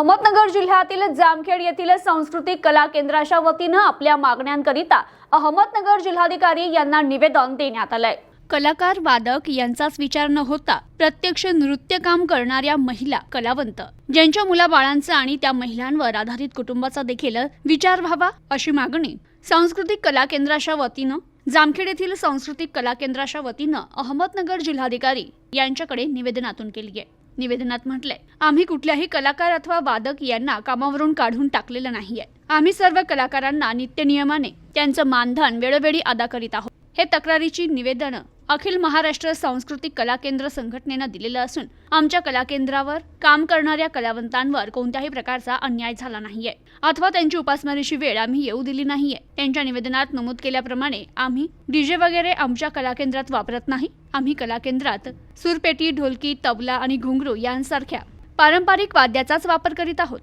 अहमदनगर जिल्ह्यातील जामखेड येथील सांस्कृतिक कला केंद्राच्या वतीनं आपल्या मागण्यांकरिता अहमदनगर जिल्हाधिकारी यांना निवेदन देण्यात आलंय. कलाकार वादक यांचाच विचार न होता प्रत्यक्ष नृत्य काम करणाऱ्या महिला कलावंत ज्यांच्या मुलाबाळांचा आणि त्या महिलांवर आधारित कुटुंबाचा देखील विचार व्हावा अशी मागणी सांस्कृतिक कला केंद्राच्या वतीनं जामखेड येथील सांस्कृतिक कला केंद्राच्या वतीनं अहमदनगर जिल्हाधिकारी यांच्याकडे निवेदनातून केली आहे. निवेदनात म्हटलंय आम्ही कुठल्याही कलाकार अथवा वादक यांना कामावरून काढून टाकलेलं नाहीये. आम्ही सर्व कलाकारांना नित्यनियमाने त्यांचं मानधन वेळोवेळी अदा करीत आहोत. हे तक्रारीची निवेदनं अखिल महाराष्ट्र सांस्कृतिक कला केंद्र संघटनेनं दिलेलं असून आमच्या कला केंद्रावर काम करणाऱ्या कलावंतांवर कोणत्याही प्रकारचा अन्याय झाला नाहीये. अथवा त्यांची उपासमारीची वेळ आम्ही येऊ दिली नाहीये. त्यांच्या निवेदनात नमूद केल्याप्रमाणे आम्ही डीजे वगैरे आमच्या कला केंद्रात वापरत नाही. आम्ही कलाकेंद्रात सुरपेटी ढोलकी तबला आणि घुंगरू यांसारख्या पारंपरिक वाद्याचाच वापर करीत आहोत.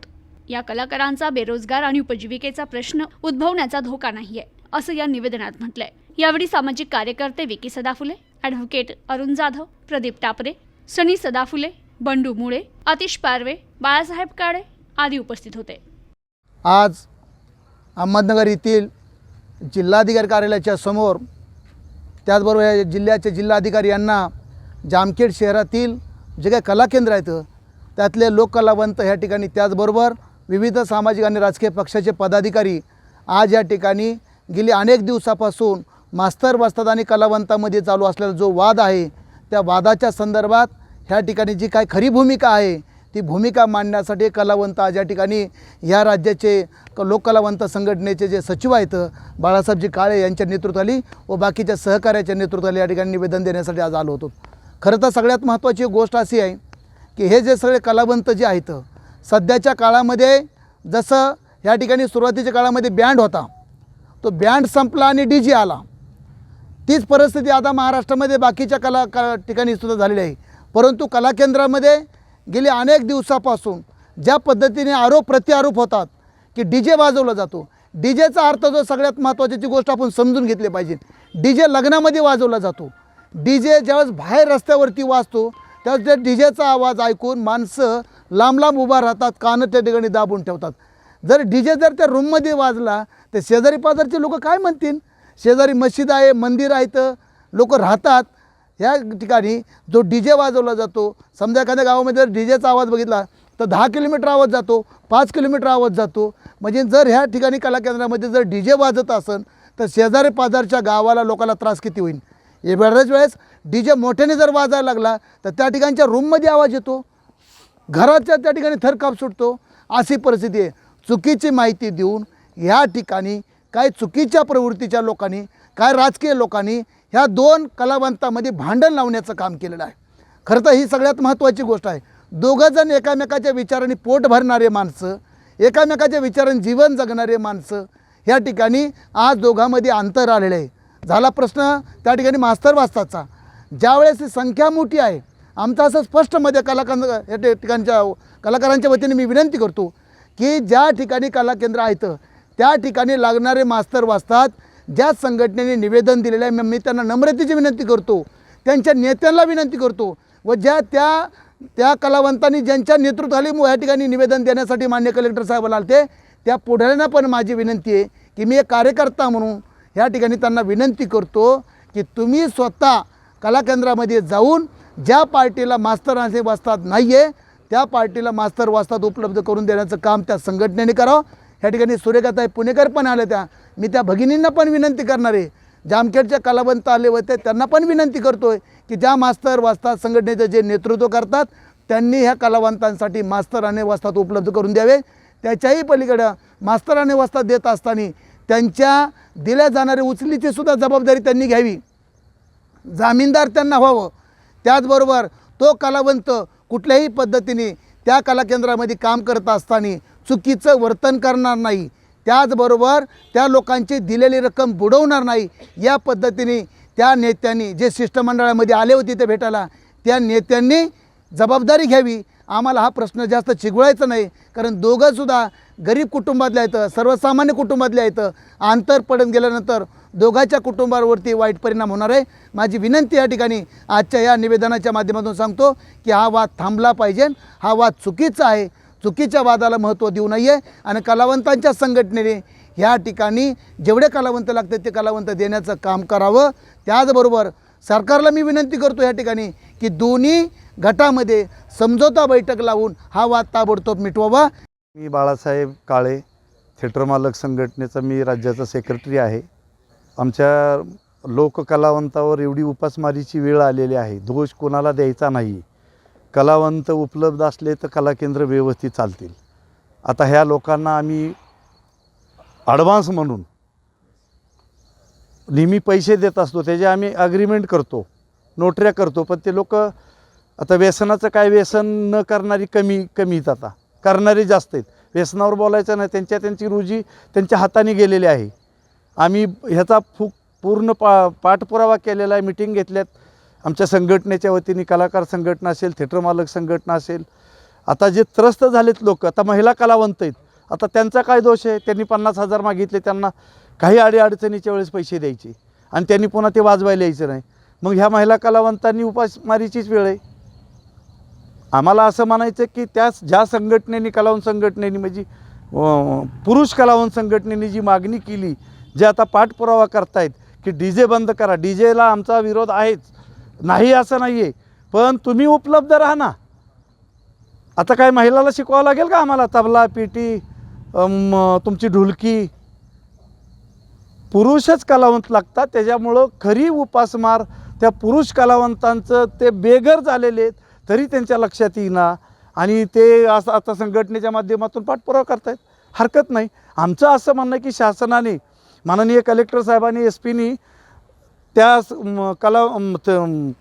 या कलाकारांचा बेरोजगार आणि उपजीविकेचा प्रश्न उद्भवण्याचा धोका नाहीये असं या निवेदनात म्हटलंय. यावेळी सामाजिक कार्यकर्ते विकी सदाफुले ॲडव्होकेट अरुण जाधव प्रदीप टापरे सनी सदाफुले बंडू मुळे आतिश पारवे बाळासाहेब काळे आदी उपस्थित होते. आज अहमदनगर येथील जिल्हाधिकारी कार्यालयाच्या समोर त्याचबरोबर या जिल्ह्याचे जिल्हाधिकारी यांना जामखेड शहरातील जे काही कला केंद्र आहेत त्यातले लोककलावंत ह्या ठिकाणी त्याचबरोबर विविध सामाजिक आणि राजकीय पक्षाचे पदाधिकारी आज या ठिकाणी गेली अनेक दिवसापासून मास्तर वास्ताद आणि कलावंतामध्ये चालू असलेला जो वाद आहे त्या वादाच्या संदर्भात ह्या ठिकाणी जी काय खरी भूमिका आहे ती भूमिका मांडण्यासाठी कलावंत आज या ठिकाणी या राज्याचे क लोककलावंत संघटनेचे जे सचिव आहेत बाळासाहेबजी काळे यांच्या नेतृत्वाली व बाकीच्या सहकार्याच्या नेतृत्वाली या ठिकाणी निवेदन देण्यासाठी आज आलो होतो. खरं तर सगळ्यात महत्त्वाची गोष्ट अशी आहे की हे जे सगळे कलावंत जे आहेत सध्याच्या काळामध्ये जसं ह्या ठिकाणी सुरुवातीच्या काळामध्ये बँड होता तो बँड संपला आणि डी जे आला. तीच परिस्थिती आता महाराष्ट्रामध्ये बाकीच्या कला का ठिकाणी सुद्धा झालेली आहे. परंतु कला केंद्रामध्ये गेली अनेक दिवसापासून ज्या पद्धतीने आरोप प्रत्यारोप होतात की डी जे वाजवला जातो. डी जेचा अर्थ जो सगळ्यात महत्त्वाची गोष्ट आपण समजून घेतली पाहिजे. डी जे लग्नामध्ये वाजवला जातो. डी जे ज्यावेळेस बाहेर रस्त्यावरती वाजतो त्यावेळेस त्या डी जेचा आवाज ऐकून माणसं लांब लांब उभा राहतात कानं त्या ठिकाणी दाबून ठेवतात. जर डी जे जर त्या रूममध्ये वाजला तर शेजारी पाजारचे लोक काय म्हणतील? शेजारी मशीद आहे मंदिर आहे तर लोक राहतात. ह्या ठिकाणी जो डी जे वाजवला जातो समजा एखाद्या गावामध्ये जर डी जेचा आवाज बघितला तर दहा किलोमीटर आवाज जातो पाच किलोमीटर आवाज जातो. म्हणजे जर ह्या ठिकाणी कला केंद्रामध्ये जर डी जे वाजत असेल तर शेजारी पाजारच्या गावाला लोकांना त्रास किती होईल? हे बऱ्याच वेळेस डी जे मोठ्याने जर वाजायला लागला तर त्या ठिकाणच्या रूममध्ये आवाज येतो. घराच्या त्या ठिकाणी थरकाप सुटतो. अशी परिस्थिती आहे. चुकीची माहिती देऊन ह्या ठिकाणी काय चुकीच्या प्रवृत्तीच्या लोकांनी काय राजकीय लोकांनी ह्या दोन कलावंतामध्ये भांडण लावण्याचं काम केलेलं आहे. खरं तर ही सगळ्यात महत्त्वाची गोष्ट आहे. दोघंजण एकामेकाच्या विचाराने पोट भरणारे माणसं एकामेकाच्या विचाराने जीवन जगणारे माणसं ह्या ठिकाणी आज दोघांमध्ये अंतर आलेलं आहे. झाला प्रश्न त्या ठिकाणी मास्तर वाजताचा ज्यावेळेस ही संख्या मोठी आहे आमचं असं स्पष्टमध्ये कलाकार या ठिकाणच्या कलाकारांच्या वतीने मी विनंती करतो की ज्या ठिकाणी कला केंद्र आहेत त्या ठिकाणी लागणारे मास्तर वाचतात. ज्या संघटनेने निवेदन दिलेलं आहे मी त्यांना नम्रतेची विनंती करतो. त्यांच्या नेत्यांना विनंती करतो. व ज्या त्या त्या कलावंतांनी ज्यांच्या नेतृत्वाखाली या ठिकाणी निवेदन देण्यासाठी मान्य कलेक्टर साहेबाला आलते त्या पुढाऱ्यांना पण माझी विनंती आहे की मी एक कार्यकर्ता म्हणून ह्या ठिकाणी त्यांना विनंती करतो की तुम्ही स्वतः कला केंद्रामध्ये जाऊन ज्या पार्टीला मास्तर असे वाचतात नाही आहे त्या पार्टीला मास्तर वाचतात उपलब्ध करून देण्याचं काम त्या संघटनेने करावं. ह्या ठिकाणी सूर्यकाताई पुणेकर पण आल्या त्या. मी त्या भगिनींना पण विनंती करणार आहे. जामखेडच्या कलावंत आले होते त्यांना पण विनंती करतो आहे की ज्या मास्तर वाचतात संघटनेचं जे नेतृत्व करतात त्यांनी ह्या कलावंतांसाठी मास्तर आणि वस्तात उपलब्ध करून द्यावे. त्याच्याही पलीकडं मास्तर आणि वस्तात देत असताना त्यांच्या दिल्या जाणाऱ्या उचलीची सुद्धा जबाबदारी त्यांनी घ्यावी. जामीनदार त्यांना व्हावं. त्याचबरोबर तो कलावंत कुठल्याही पद्धतीने त्या कला केंद्रामध्ये काम करत असताना चुकीचं वर्तन करणार नाही. त्याचबरोबर त्या लोकांची दिलेली रक्कम बुडवणार नाही. या पद्धतीने त्या नेत्यांनी जे शिष्टमंडळामध्ये आले होते ते भेटायला त्या नेत्यांनी जबाबदारी घ्यावी. आम्हाला हा प्रश्न जास्त चिघळायचा नाही. कारण दोघंसुद्धा गरीब कुटुंबातल्या आहेत सर्वसामान्य कुटुंबातल्या आहेत आंतर पडत गेल्यानंतर दोघांच्या कुटुंबावरती वाईट परिणाम होणार आहे. माझी विनंती या ठिकाणी आजच्या या निवेदनाच्या माध्यमातून सांगतो की हा वाद थांबला पाहिजे. हा वाद चुकीचा आहे. चुकीच्या वादाला महत्त्व देऊ नये. आणि कलावंतांच्या संघटनेने ह्या ठिकाणी जेवढे कलावंत लागतात ते कलावंत देण्याचं काम करावं. त्याचबरोबर सरकारला मी विनंती करतो या ठिकाणी की दोन्ही गटामध्ये समझोता बैठक लावून हा वाद ताबडतोब मिटवावा. मी बाळासाहेब काळे थिएटर मालक संघटनेचा मी राज्याचा सेक्रेटरी आहे. आमच्या लोककलावंतावर एवढी उपासमारीची वेळ आलेली आहे. दोष कोणाला द्यायचा नाही. कलावंत उपलब्ध असले तर कला केंद्र व्यवस्थित चालतील. आता ह्या लोकांना आम्ही ॲडव्हान्स म्हणून. नेहमी पैसे देत असतो त्याचे आम्ही अग्रीमेंट करतो नोटऱ्या करतो पण ते लोक आता व्यसनाचं काय व्यसन न करणारी कमी कमी आहेत आता. करणारे जास्त आहेत. व्यसनावर बोलायचं नाही त्यांच्या त्यांची रोजी त्यांच्या हाताने गेलेली आहे. आम्ही ह्याचा फू पूर्ण पा पाठपुरावा केलेला आहे मिटिंग घेतल्यात. आमच्या संघटनेच्या वतीने कलाकार संघटना असेल थिएटर मालक संघटना असेल. आता जे त्रस्त झालेत लोक आता महिला कलावंत आहेत. आता त्यांचा काय दोष आहे? त्यांनी पन्नास हजार मागितले त्यांना काही अडीअडचणीच्या वेळेस पैसे द्यायचे. आणि त्यांनी पुन्हा ते वाजवायला यायचं नाही. मग ह्या महिला कलावंतांनी उपासमारीचीच वेळ आहे. आम्हाला असं म्हणायचं की त्या ज्या संघटनेने कलावंत संघटनेने म्हणजे पुरुष कलावंत संघटनेने जी मागणी केली जे आता पाठपुरावा करतायत की डी जे बंद करा. डी जेला आमचा विरोध आहेच. नाही असं नाही आहे पण तुम्ही उपलब्ध राहा ना. आता काय महिलाला शिकवावं लागेल का आम्हाला? तबला पेटी तुमची ढोलकी. पुरुषच कलावंत लागतात त्याच्यामुळं खरी उपासमार त्या पुरुष कलावंतांचं ते बेघर झालेले आहेत तरी त्यांच्या लक्षात येईना. आणि ते असं आता संघटनेच्या माध्यमातून पाठपुरावा करतायत. हरकत नाही. आमचं असं म्हणणं आहे की शासनाने माननीय कलेक्टर साहेबांनी एस पीनी त्या कला त-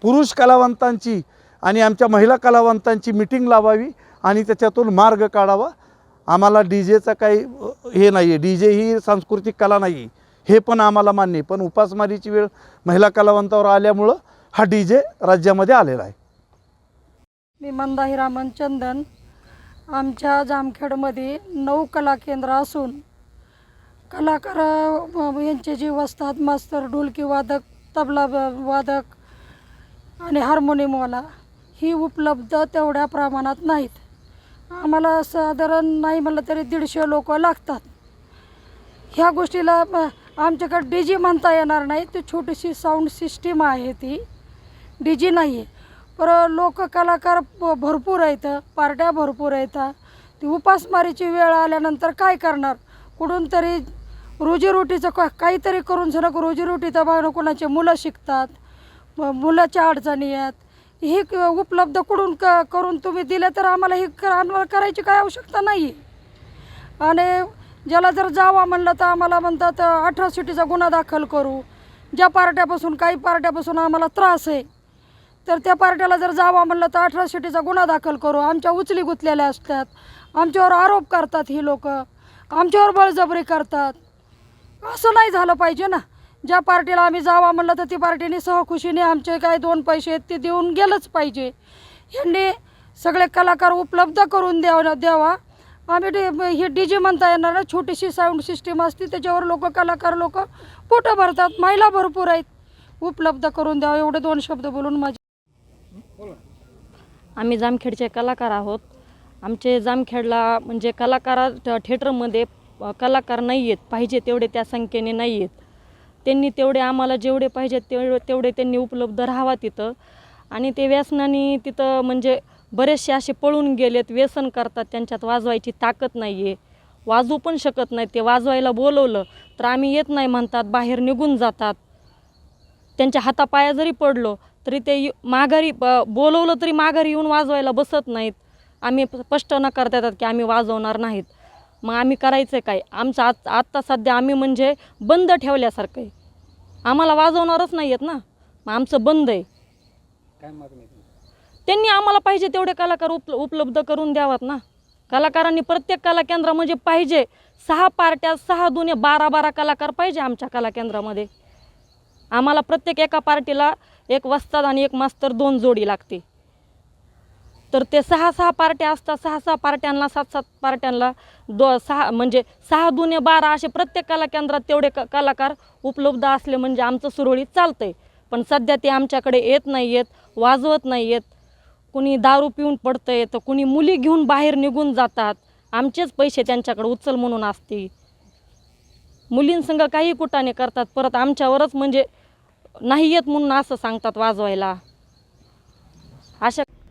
पुरुष कलावंतांची आणि आमच्या महिला कलावंतांची मिटिंग लावावी आणि त्याच्यातून मार्ग काढावा. आम्हाला डी जेचा काही हे नाही आहे डी जे ही सांस्कृतिक कला नाही आहे हे पण आम्हाला मान्य पण उपासमारीची वेळ महिला कलावंतावर आल्यामुळं हा डी जे राज्यामध्ये आलेला आहे. मी मंदा हिरामन चंदन. आमच्या जामखेडमध्ये नऊ कला केंद्र असून कलाकार यांचे जे वस्तात मास्तर ढोलकी वादक तबला वादक आणि हार्मोनियमवाला ही उपलब्ध तेवढ्या प्रमाणात नाहीत. आम्हाला साधारण नाही म्हणलं तरी दीडशे लोक लागतात. ह्या गोष्टीला आमच्याकडे डी जी म्हणता येणार नाही. ती छोटीशी साऊंड सिस्टीम आहे ती. डी जी नाही आहे पर लोक कलाकार भरपूर आहेत. पार्ट्या भरपूर आहेत. ती उपासमारीची वेळ आल्यानंतर काय करणार? कुठून तरी रोजीरोटीचं का काहीतरी करून सणक रोजीरोटीचं भावना कोणाचे मुलं शिकतात. मुलाच्या अडचणी आहेत. ही क- उपलब्ध करून क करून तुम्ही दिलं तर आम्हाला ही कर आम्हाला करायची काय आवश्यकता नाही आणि ज्याला जर जावा म्हणलं तर आम्हाला म्हणतात अठरासिटीचा गुन्हा दाखल करू. ज्या पार्ट्यापासून काही पार्ट्यापासून आम्हाला त्रास आहे तर त्या पार्ट्याला जर जावा म्हणलं तर अठरासिटीचा गुन्हा दाखल करू. आमच्या उचली गुतलेल्या असतात. आमच्यावर आरोप करतात ही लोक. आमच्यावर बळजबरी करतात. असं नाही झालं पाहिजे ना. ज्या पार्टीला आम्ही जावा म्हणलं तर ती पार्टीने सहखुशीने आमचे काय दोन पैसे आहेत ते देऊन गेलंच पाहिजे. ह्यांनी सगळे कलाकार उपलब्ध करून द्याव द्यावा. आम्ही डी हे डी जे म्हणता येणार ना छोटीशी साऊंड सिस्टीम असते त्याच्यावर लोक कलाकार लोक पोटं भरतात महिला भरपूर आहेत. उपलब्ध करून द्यावं. एवढे दोन शब्द बोलून माझे आम्ही जामखेडचे कलाकार आहोत. आमचे जामखेडला म्हणजे कलाकारा थ- थिएटरमध्ये कलाकार नाही आहेत. पाहिजे तेवढे त्या संख्येने नाही आहेत. त्यांनी तेवढे आम्हाला जेवढे पाहिजेत तेवढे तेवढे त्यांनी उपलब्ध राहावा तिथं. आणि ते व्यसनाने तिथं म्हणजे बरेचसे असे पळून गेलेत व्यसन करतात त्यांच्यात वाजवायची ताकद नाही आहे वाजवू पण शकत नाही ते वाजवायला बोलवलं तर आम्ही येत नाही म्हणतात बाहेर निघून जातात. त्यांच्या हातापाया जरी पडलो तरी ते माघारी बोलवलं तरी माघारी येऊन वाजवायला बसत नाहीत. आम्ही स्पष्ट स्पष्ट करता येतात की आम्ही वाजवणार नाहीत. मग आम्ही करायचं काय? आमचं आत आत्ता सध्या आम्ही म्हणजे बंद ठेवल्यासारखं आहे. आम्हाला वाजवणारच नाही आहेत ना. मग आमचं बंद आहे. त्यांनी आम्हाला पाहिजे तेवढे कलाकार उप उपलब्ध करून द्यावात ना. कलाकारांनी प्रत्येक कला केंद्रामध्ये पाहिजे. सहा पार्ट्या सहा दुने बारा बारा कलाकार पाहिजे आमच्या कला केंद्रामध्ये आम्हाला प्रत्येक एका पार्टीला एक वस्ताद आणि एक मास्तर दोन जोडी लागते. तर ते सहा सहा पार्ट्या असतात सहा सहा पार्ट्यांना सात सात पार्ट्यांना दो सहा म्हणजे सहा दुने बारा असे प्रत्येक कला केंद्रात तेवढे क कलाकार उपलब्ध असले म्हणजे आमचं सुरळीत चालतं आहे पण सध्या ते आमच्याकडे येत नाही आहेत वाजवत नाही आहेत कुणी दारू पिऊन पडतं आहे तर कुणी मुली घेऊन बाहेर निघून जातात. आमचेच पैसे त्यांच्याकडे उचल म्हणून असते मुलींसंग काही कुटाने करतात परत आमच्यावरच म्हणजे नाही येत म्हणून असं सांगतात वाजवायला. अशा